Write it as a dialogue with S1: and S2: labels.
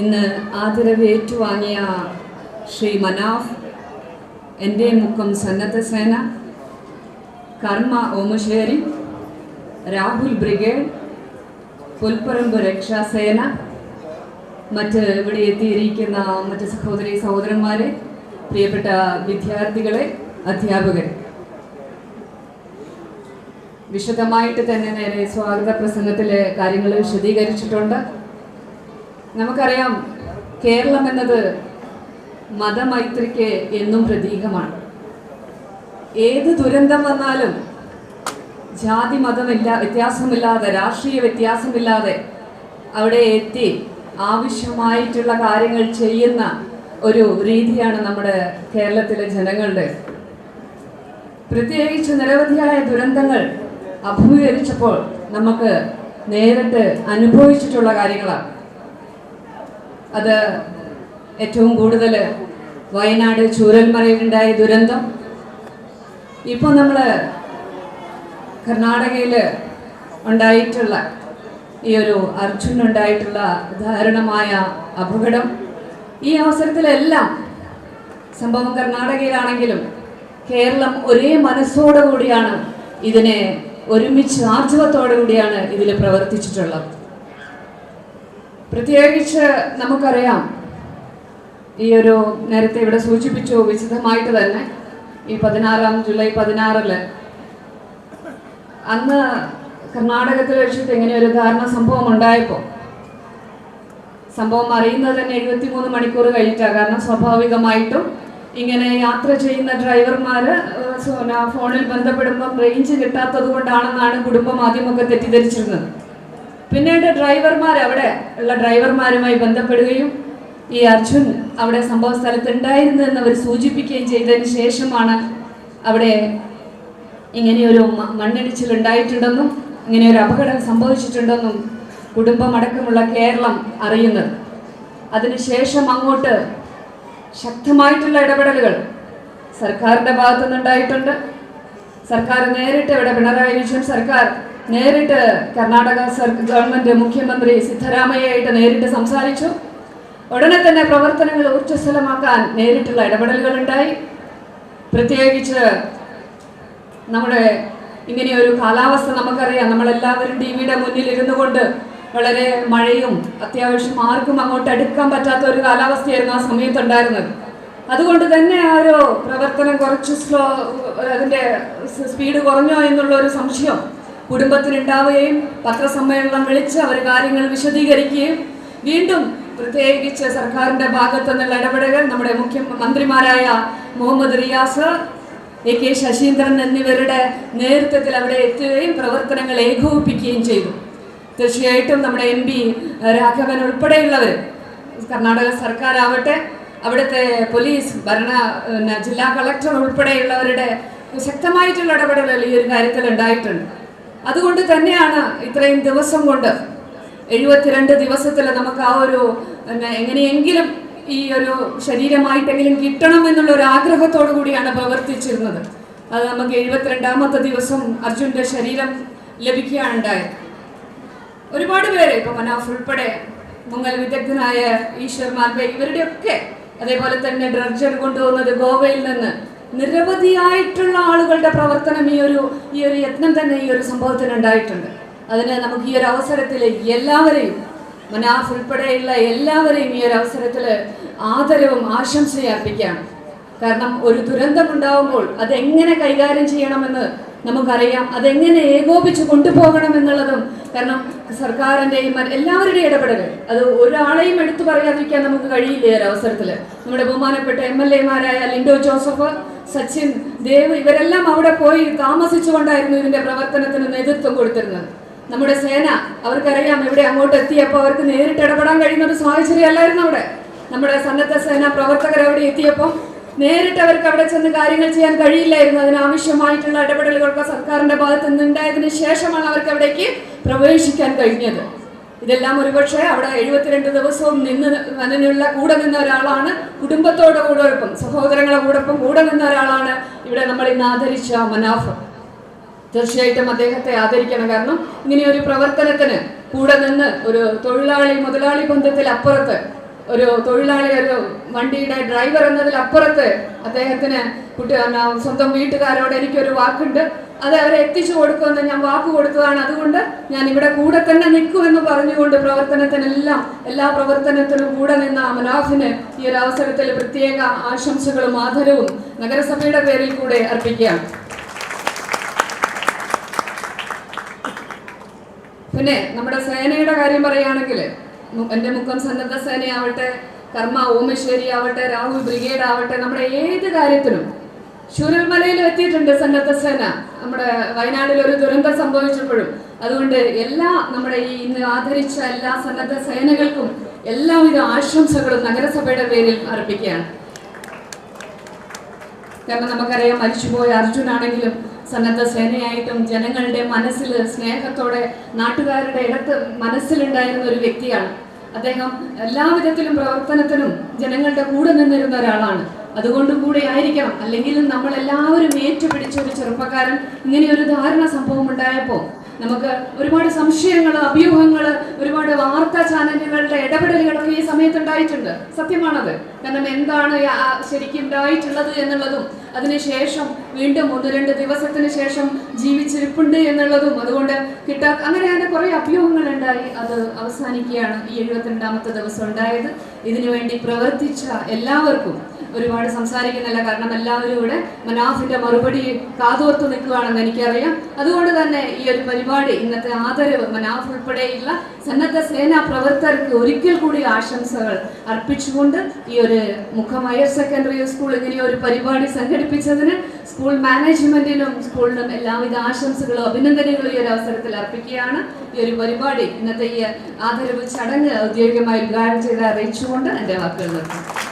S1: ഇന്ന് ആദരവ് ഏറ്റുവാങ്ങിയ ശ്രീ മനാഫ് എന്റെ മുക്കം സന്നദ്ധ സേന കർമ്മ ഓമശ്ശേരി രാഹുൽ ബ്രിഗേഡ് പുൽപ്പറമ്പ് രക്ഷാസേന മറ്റ് ഇവിടെ എത്തിയിരിക്കുന്ന മറ്റ് സഹോദരി സഹോദരന്മാരെ പ്രിയപ്പെട്ട വിദ്യാർത്ഥികളെ അധ്യാപകരെ. വിശദമായിട്ട് തന്നെ നേരെ സ്വാഗത പ്രസംഗത്തിലെ കാര്യങ്ങൾ വിശദീകരിച്ചിട്ടുണ്ട്. നമുക്കറിയാം കേരളം എന്നത് മതമൈത്രിക്ക് എന്നും പ്രതീകമാണ്. ഏത് ദുരന്തം വന്നാലും ജാതി മതമില്ല വ്യത്യാസമില്ലാതെ രാഷ്ട്രീയ വ്യത്യാസമില്ലാതെ അവിടെ എത്തി ആവശ്യമായിട്ടുള്ള കാര്യങ്ങൾ ചെയ്യുന്ന ഒരു രീതിയാണ് നമ്മുടെ കേരളത്തിലെ ജനങ്ങളുടെ. പ്രത്യേകിച്ച് നിരവധിയായ ദുരന്തങ്ങൾ അഭിമുഖീകരിച്ചപ്പോൾ നമുക്ക് നേരിട്ട് അനുഭവിച്ചിട്ടുള്ള കാര്യങ്ങളാണ്. അത് ഏറ്റവും കൂടുതൽ വയനാട് ചൂരൽമലയിലുണ്ടായ ദുരന്തം. ഇപ്പോൾ നമ്മൾ കർണാടകയിൽ ഉണ്ടായിട്ടുള്ള ഈ ഒരു അർജുനുണ്ടായിട്ടുള്ള ദാരുണമായ അപകടം. ഈ അവസരത്തിലെല്ലാം സംഭവം കർണാടകയിലാണെങ്കിലും കേരളം ഒരേ മനസ്സോടുകൂടിയാണ് ഇതിനെ ഒരുമിച്ച് ആർജവത്തോടു കൂടിയാണ് ഇതിൽ പ്രവർത്തിച്ചിട്ടുള്ളത്. പ്രത്യേകിച്ച് നമുക്കറിയാം ഈ ഒരു നേരത്തെ ഇവിടെ സൂചിപ്പിച്ചു വിശദമായിട്ട് തന്നെ ഈ പതിനാറാം ജൂലൈ പതിനാറിൽ. അന്ന് കർണാടകത്തിൽ വെച്ചിട്ട് ഇങ്ങനെ ഒരു ധാരണ സംഭവം ഉണ്ടായപ്പോൾ സംഭവം അറിയുന്നത് തന്നെ എഴുപത്തിമൂന്ന് മണിക്കൂർ കഴിഞ്ഞിട്ടാണ് കാരണം സ്വാഭാവികമായിട്ടും ഇങ്ങനെ യാത്ര ചെയ്യുന്ന ഡ്രൈവർമാര് ഏഹ് ഫോണിൽ ബന്ധപ്പെടുമ്പം റേഞ്ച് കിട്ടാത്തത് കൊണ്ടാണെന്നാണ് കുടുംബം ആദ്യമൊക്കെ തെറ്റിദ്ധരിച്ചിരുന്നത്. പിന്നീട് ഡ്രൈവർമാർ അവിടെ ഉള്ള ഡ്രൈവർമാരുമായി ബന്ധപ്പെടുകയും ഈ അർജുൻ അവിടെ സംഭവ സ്ഥലത്ത് ഉണ്ടായിരുന്നു എന്ന് അവർ സൂചിപ്പിക്കുകയും ചെയ്തതിന് ശേഷമാണ് അവിടെ ഇങ്ങനെയൊരു മണ്ണിടിച്ചിൽ ഉണ്ടായിട്ടുണ്ടെന്നും ഇങ്ങനെയൊരു അപകടം സംഭവിച്ചിട്ടുണ്ടെന്നും കുടുംബമടക്കമുള്ള കേരളം അറിയുന്നത്. അതിനുശേഷം അങ്ങോട്ട് ശക്തമായിട്ടുള്ള ഇടപെടലുകൾ സർക്കാരിന്റെ ഭാഗത്തുനിന്നുണ്ടായിട്ടുണ്ട്. സർക്കാർ നേരിട്ട് ഇവിടെ പിണറായി വിജയൻ സർക്കാർ നേരിട്ട് കർണാടക ഗവൺമെന്റ് മുഖ്യമന്ത്രി സിദ്ധരാമയ്യയായിട്ട് നേരിട്ട് സംസാരിച്ചു. ഉടനെ തന്നെ പ്രവർത്തനങ്ങൾ ഊർജസ്വലമാക്കാൻ നേരിട്ടുള്ള ഇടപെടലുകൾ ഉണ്ടായി പ്രത്യേകിച്ച് നമ്മുടെ ഇങ്ങനെയൊരു കാലാവസ്ഥ നമുക്കറിയാം. നമ്മളെല്ലാവരും ടി വിയുടെ മുന്നിൽ ഇരുന്നു കൊണ്ട് വളരെ മഴയും അത്യാവശ്യം ആർക്കും അങ്ങോട്ട് അടുക്കാൻ പറ്റാത്ത ഒരു കാലാവസ്ഥയായിരുന്നു ആ സമയത്തുണ്ടായിരുന്നത്. അതുകൊണ്ട് തന്നെ ആ ഒരു പ്രവർത്തനം കുറച്ച് സ്ലോ അതിന്റെ സ്പീഡ് കുറഞ്ഞോ എന്നുള്ള ഒരു സംശയം കുടുംബത്തിനുണ്ടാവുകയും പത്രസമ്മേളനം വിളിച്ച് അവർ കാര്യങ്ങൾ വിശദീകരിക്കുകയും വീണ്ടും പ്രത്യേകിച്ച് സർക്കാരിന്റെ ഭാഗത്തു നിന്നുള്ള ഇടപെടലുകൾ നമ്മുടെ മുഖ്യമന്ത്രിമാരായ മുഹമ്മദ് റിയാസ് എ കെ ശശീന്ദ്രൻ എന്നിവരുടെ നേതൃത്വത്തിൽ അവിടെ എത്തുകയും പ്രവർത്തനങ്ങൾ ഏകോപിപ്പിക്കുകയും ചെയ്തു. തീർച്ചയായിട്ടും നമ്മുടെ എം പി രാഘവൻ ഉൾപ്പെടെയുള്ളവർ കർണാടക സർക്കാരാവട്ടെ അവിടുത്തെ പോലീസ് ഭരണ ജില്ലാ കളക്ടർ ഉൾപ്പെടെയുള്ളവരുടെ ശക്തമായിട്ടുള്ള ഇടപെടലുകൾ ഈ ഒരു കാര്യത്തിൽ ഉണ്ടായിട്ടുണ്ട്. അതുകൊണ്ട് തന്നെയാണ് ഇത്രയും ദിവസം കൊണ്ട് എഴുപത്തിരണ്ട് ദിവസത്തിൽ നമുക്ക് ആ ഒരു എങ്ങനെയെങ്കിലും ഈ ഒരു ശരീരമായിട്ടെങ്കിലും കിട്ടണം എന്നുള്ള ഒരു ആഗ്രഹത്തോടു കൂടിയാണ് പ്രവർത്തിച്ചിരുന്നത്. അത് നമുക്ക് എഴുപത്തിരണ്ടാമത്തെ ദിവസം അർജുന്റെ ശരീരം ലഭിക്കുകയാണ് ഉണ്ടായത് ഒരുപാട് പേര് ഇപ്പൊ മനാഫ് ഉൾപ്പെടെ മുങ്ങൽ വിദഗ്ധനായ ഈശ്വർ ഇവരുടെയൊക്കെ അതേപോലെ തന്നെ ഡ്രഡ്ജർ കൊണ്ടുവന്നത് ഗോവയിൽ നിന്ന് നിരവധിയായിട്ടുള്ള ആളുകളുടെ പ്രവർത്തനം ഈ ഒരു ഈ ഒരു യത്നം തന്നെ ഈ ഒരു സംഭവത്തിന് ഉണ്ടായിട്ടുണ്ട്. അതിന് നമുക്ക് ഈ ഒരു അവസരത്തിൽ എല്ലാവരെയും മനാഫ് ഉൾപ്പെടെയുള്ള എല്ലാവരെയും ഈ ഒരു അവസരത്തിൽ ആദരവും ആശംസയും അർപ്പിക്കുകയാണ്. കാരണം ഒരു ദുരന്തം ഉണ്ടാവുമ്പോൾ അതെങ്ങനെ കൈകാര്യം ചെയ്യണമെന്ന് നമുക്കറിയാം. അതെങ്ങനെ ഏകോപിച്ച് കൊണ്ടുപോകണം എന്നുള്ളതും കാരണം സർക്കാരിന്റെയും എല്ലാവരുടെയും ഇടപെടൽ അത് ഒരാളെയും എടുത്തു പറയാതിരിക്കാൻ നമുക്ക് കഴിയില്ല ഈ ഒരു അവസരത്തിൽ നമ്മുടെ ബഹുമാനപ്പെട്ട എം എൽ എമാരായ ലിൻഡോ ജോസഫ് സച്ചിൻ ദേവ് ഇവരെല്ലാം അവിടെ പോയി താമസിച്ചുകൊണ്ടായിരുന്നു ഇതിന്റെ പ്രവർത്തനത്തിന് നേതൃത്വം കൊടുത്തിരുന്നത്. നമ്മുടെ സേന അവർക്കറിയാം ഇവിടെ അങ്ങോട്ട് എത്തിയപ്പോൾ അവർക്ക് നേരിട്ട് ഇടപെടാൻ കഴിയുന്ന ഒരു സാഹചര്യം അല്ലായിരുന്നു അവിടെ. നമ്മുടെ സന്നദ്ധ സേന പ്രവർത്തകർ അവിടെ എത്തിയപ്പോൾ നേരിട്ട് അവർക്ക് അവിടെ ചെന്ന് കാര്യങ്ങൾ ചെയ്യാൻ കഴിയില്ലായിരുന്നു. അതിനാവശ്യമായിട്ടുള്ള ഇടപെടലുകളൊക്കെ സർക്കാരിന്റെ ഭാഗത്ത് നിന്നുണ്ടായതിനു ശേഷമാണ് അവർക്ക് അവിടേക്ക് പ്രവേശിക്കാൻ കഴിഞ്ഞത്. ഇതെല്ലാം ഒരുപക്ഷെ അവിടെ എഴുപത്തിരണ്ട് ദിവസവും നിന്ന് അതിനുള്ള കൂടെ നിന്ന ഒരാളാണ്. കുടുംബത്തോടെ കൂടൊപ്പം സഹോദരങ്ങളെ കൂടൊപ്പം കൂടെ നിന്ന ഒരാളാണ് ഇവിടെ നമ്മൾ ഇന്ന് ആദരിച്ച മനാഫ്. തീർച്ചയായിട്ടും അദ്ദേഹത്തെ ആദരിക്കണം. കാരണം ഇങ്ങനെ ഒരു പ്രവർത്തനത്തിന് കൂടെ നിന്ന് ഒരു തൊഴിലാളി മുതലാളി ബന്ധത്തിൽ അപ്പുറത്ത് ഒരു തൊഴിലാളി ഒരു വണ്ടിയുടെ ഡ്രൈവർ എന്നതിലപ്പുറത്ത് അദ്ദേഹത്തിന് കുട്ടി സ്വന്തം വീട്ടുകാരോട് എനിക്കൊരു വാക്കുണ്ട്. അത് അവരെ എത്തിച്ചു കൊടുക്കുമെന്ന് ഞാൻ വാക്ക് കൊടുത്തതാണ്. അതുകൊണ്ട് ഞാൻ ഇവിടെ കൂടെ തന്നെ നിൽക്കുമെന്ന് പറഞ്ഞുകൊണ്ട് പ്രവർത്തനത്തിനെല്ലാം എല്ലാ പ്രവർത്തനത്തിനും കൂടെ നിന്ന മനാഫിന് ഈ ഒരു അവസരത്തിൽ പ്രത്യേക ആശംസകളും ആദരവും നഗരസഭയുടെ പേരിൽ കൂടെ അർപ്പിക്കുകയാണ്. പിന്നെ നമ്മുടെ സേനയുടെ കാര്യം പറയുകയാണെങ്കിൽ എന്റെ മുഖം സന്നദ്ധ സേനയാവട്ടെ കർമ്മ ഓമശ്ശേരി ആവട്ടെ രാഹുൽ ബ്രിഗേഡ് ആവട്ടെ നമ്മുടെ ഏത് കാര്യത്തിലും ശൂരൽമലയിൽ എത്തിയിട്ടുണ്ട് സന്നദ്ധ സേന നമ്മുടെ വയനാട്ടിൽ ഒരു ദുരന്തം സംഭവിച്ചപ്പോഴും. അതുകൊണ്ട് എല്ലാ നമ്മുടെ ഈ ഇന്ന് ആദരിച്ച എല്ലാ സന്നദ്ധ സേനകൾക്കും എല്ലാവിധ ആശംസകളും നഗരസഭയുടെ പേരിൽ അർപ്പിക്കുകയാണ്. കാരണം നമുക്കറിയാം മരിച്ചുപോയ അർജുനാണെങ്കിലും സന്നദ്ധ സേനയായിട്ടും ജനങ്ങളുടെ മനസ്സിൽ സ്നേഹത്തോടെ നാട്ടുകാരുടെ ഇടത്ത് മനസ്സിലുണ്ടായിരുന്ന ഒരു വ്യക്തിയാണ്. അദ്ദേഹം എല്ലാവിധത്തിലും പ്രവർത്തനത്തിനും ജനങ്ങളുടെ കൂടെ നിന്നിരുന്ന ഒരാളാണ്. അതുകൊണ്ടും കൂടെ ആയിരിക്കണം. അല്ലെങ്കിൽ നമ്മൾ എല്ലാവരും ഏറ്റുപിടിച്ച ഒരു ചെറുപ്പക്കാരൻ ഇങ്ങനെ ഒരു ധാരണ സംഭവം ഉണ്ടായപ്പോൾ നമുക്ക് ഒരുപാട് സംശയങ്ങൾ അഭ്യൂഹങ്ങൾ ഒരുപാട് വാർത്താ ചാനലുകളുടെ ഇടപെടലുകളൊക്കെ ഈ സമയത്ത് ഉണ്ടായിട്ടുണ്ട്. സത്യമാണത്. കാരണം എന്താണ് ശരിക്കും ഉണ്ടായിട്ടുള്ളത് എന്നുള്ളതും അതിനുശേഷം വീണ്ടും ഒന്ന് രണ്ട് ദിവസത്തിന് ശേഷം ജീവിച്ചിരിപ്പുണ്ട് എന്നുള്ളതും അതുകൊണ്ട് കിട്ടാ അങ്ങനെ അങ്ങനെ കുറെ അഭ്യൂഹങ്ങൾ ഉണ്ടായി അത് അവസാനിക്കുകയാണ് ഈ എഴുപത്തിരണ്ടാമത്തെ ദിവസം ഉണ്ടായത്. ഇതിനുവേണ്ടി പ്രവർത്തിച്ച എല്ലാവർക്കും ഒരുപാട് സംസാരിക്കുന്നില്ല കാരണം എല്ലാവരും ഇവിടെ മനാഫിന്റെ മറുപടി കാതോർത്ത് നിൽക്കുകയാണെന്ന് എനിക്കറിയാം. അതുകൊണ്ട് തന്നെ ഈ ഒരു പരിപാടി ഇന്നത്തെ ആദരവ് മനാഫ് ഉൾപ്പെടെയുള്ള സന്നദ്ധ സേനാ പ്രവർത്തകർക്ക് ഒരിക്കൽ കൂടി ആശംസകൾ അർപ്പിച്ചുകൊണ്ട് ഈ ഒരു മുഖം ഹയർ സെക്കൻഡറി സ്കൂൾ ഇങ്ങനെ ഒരു പരിപാടി സംഘടിപ്പിച്ചതിന് സ്കൂൾ മാനേജ്മെന്റിനും സ്കൂളിനും എല്ലാവിധ ആശംസകളും അഭിനന്ദനങ്ങളും ഈ ഒരു അവസരത്തിൽ അർപ്പിക്കുകയാണ്. ഈ ഒരു പരിപാടി ഇന്നത്തെ ഈ ആദരവ് ചടങ്ങ് ഔദ്യോഗികമായി ഉദ്ഘാടനം ചെയ്ത് അറിയിച്ചുകൊണ്ട് എന്റെ വാക്കുകൾ നിർത്തുന്നു.